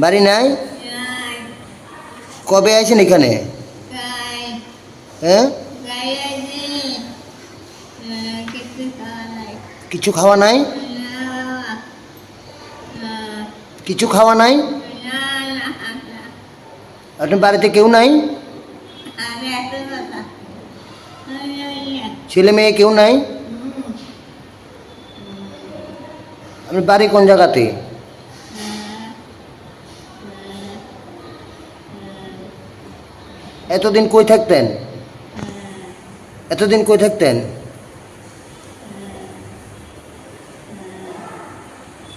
বাড়ি নাই? কবে আছেন এখানে? হ্যাঁ কিছু খাওয়া নাই। কিছু খাওয়া নাই? আপনার বাড়িতে কেউ নাই? ছেলে মেয়ে কেউ নাই? আপনার বাড়ি কোন জায়গাতে? এতদিন কই থাকতেন? এতদিন কই থাকতেন?